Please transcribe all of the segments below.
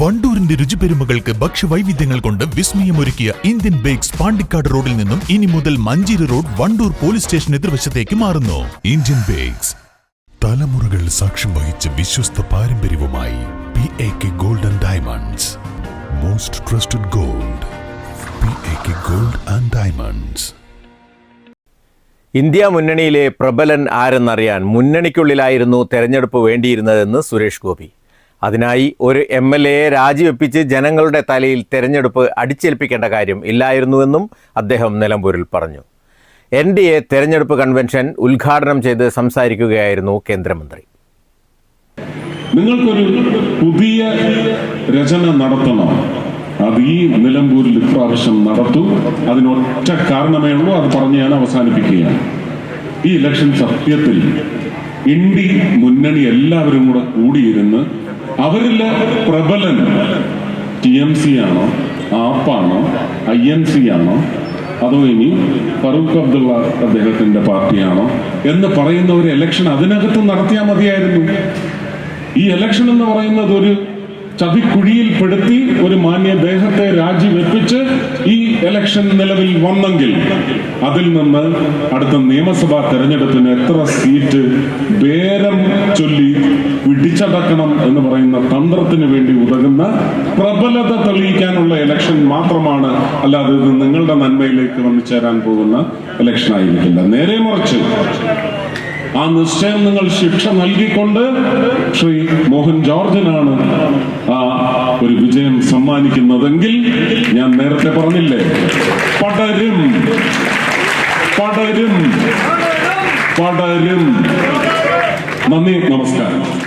വണ്ടൂരിന്റെ രുചിപെരുമകൾക്ക് ഭക്ഷ്യവൈവിധ്യങ്ങൾ കൊണ്ട് വിസ്മയമൊരുക്കിയ Indian bakes Pandikkad റോഡിൽ നിന്നും ഇനി മുതൽ Manjeri road Wandoor police station എതിർവശത്തേക്ക് മാറുന്നു. Indian bakes. തലമുറകൾ സാക്ഷ്യം വഹിച്ച വിശ്വസ്ത പാരമ്പര്യവുമായി P A K gold and diamonds most trusted gold P A K gold and diamonds India മുന്നണിയിലെ പ്രബലൻ ആരെന്നറിയാൻ മുന്നണിക്കുള്ളിലായിരുന്നു തെരഞ്ഞെടുപ്പ് വേണ്ടിയിരുന്നതെന്ന് സുരേഷ് ഗോപി. അതിനായി ഒരു എം എൽ എയെ രാജിവെപ്പിച്ച് ജനങ്ങളുടെ തലയിൽ തെരഞ്ഞെടുപ്പ് അടിച്ചേൽപ്പിക്കേണ്ട കാര്യം ഇല്ലായിരുന്നുവെന്നും അദ്ദേഹം നിലമ്പൂരിൽ പറഞ്ഞു. എൻ ഡി എ തെരഞ്ഞെടുപ്പ് കൺവെൻഷൻ ഉദ്ഘാടനം ചെയ്ത് സംസാരിക്കുകയായിരുന്നു കേന്ദ്രമന്ത്രി. നിങ്ങൾക്കൊരു പുതിയ രചന നടത്തണം. അത് ഈ നിലമ്പൂരിൽ ഇപ്രാവശ്യം നടത്തും. അതിനൊറ്റ കാരണമേ ഉള്ളൂ അത് പറഞ്ഞ് ഞാൻ അവസാനിപ്പിക്കുകയാണ്. ഈ ഇലക്ഷൻ സത്യത്തിൽ ഇന്ത്യ മുന്നണി എല്ലാവരും കൂടെ കൂടിയിരുന്ന് അവരിലെ പ്രബലൻ ടി എം സി ആണോ ആപ്പാണോ? ഐ എൻ സി ആണോ അതോ ഇനി ഫറൂഖ് അബ്ദുള്ള അദ്ദേഹത്തിന്റെ പാർട്ടിയാണോ? എന്ന് പറയുന്ന ഒരു ഇലക്ഷൻ അതിനകത്ത് നടത്തിയാൽ മതിയായിരുന്നു. ഈ ഇലക്ഷൻ എന്ന് പറയുന്നത് ഒരു ചതിക്കുഴിയിൽപ്പെടുത്തി ഒരു മാന്യ ദേഹത്തെ രാജിവെപ്പിച്ച് ഈ ഇലക്ഷൻ നിലവിൽ വന്നെങ്കിൽ അതിൽ നിന്ന് അടുത്ത നിയമസഭാ തെരഞ്ഞെടുപ്പിന് എത്ര സീറ്റ് ബേരം ചൊല്ലി വിടിച്ചടക്കണം എന്ന് പറയുന്ന തന്ത്രത്തിന് വേണ്ടി ഉതകുന്ന പ്രബലത തെളിയിക്കാനുള്ള ഇലക്ഷൻ മാത്രമാണ് അല്ലാതെ ഇത് നിങ്ങളുടെ നന്മയിലേക്ക് വന്നു ചേരാൻ പോകുന്ന ഇലക്ഷൻ ആയിരിക്കില്ല. നേരെ മറിച്ച് ആ നിശ്ചയം നിങ്ങൾ ശിക്ഷ നൽകിക്കൊണ്ട് ശ്രീ മോഹൻ ജോർജിനാണ് ആ ഒരു വിജയം സമ്മാനിക്കുന്നതെങ്കിൽ ഞാൻ നേരത്തെ പറഞ്ഞില്ലേ? പടരും. പടരും. പടരും. നന്ദി നമസ്കാരം.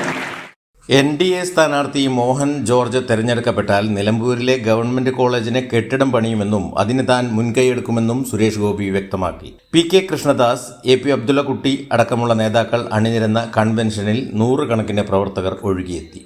എൻ ഡി എ സ്ഥാനാർത്ഥി മോഹൻ ജോർജ് തെരഞ്ഞെടുക്കപ്പെട്ടാൽ നിലമ്പൂരിലെ ഗവൺമെന്റ് കോളേജിന് കെട്ടിടം പണിയുമെന്നും അതിന് താൻ മുൻകൈയെടുക്കുമെന്നും സുരേഷ് ഗോപി വ്യക്തമാക്കി. P K Krishnadas A P Abdullakutty അടക്കമുള്ള നേതാക്കൾ അണിനിരന്ന കൺവെൻഷനിൽ നൂറുകണക്കിന് പ്രവർത്തകർ ഒഴുകിയെത്തി.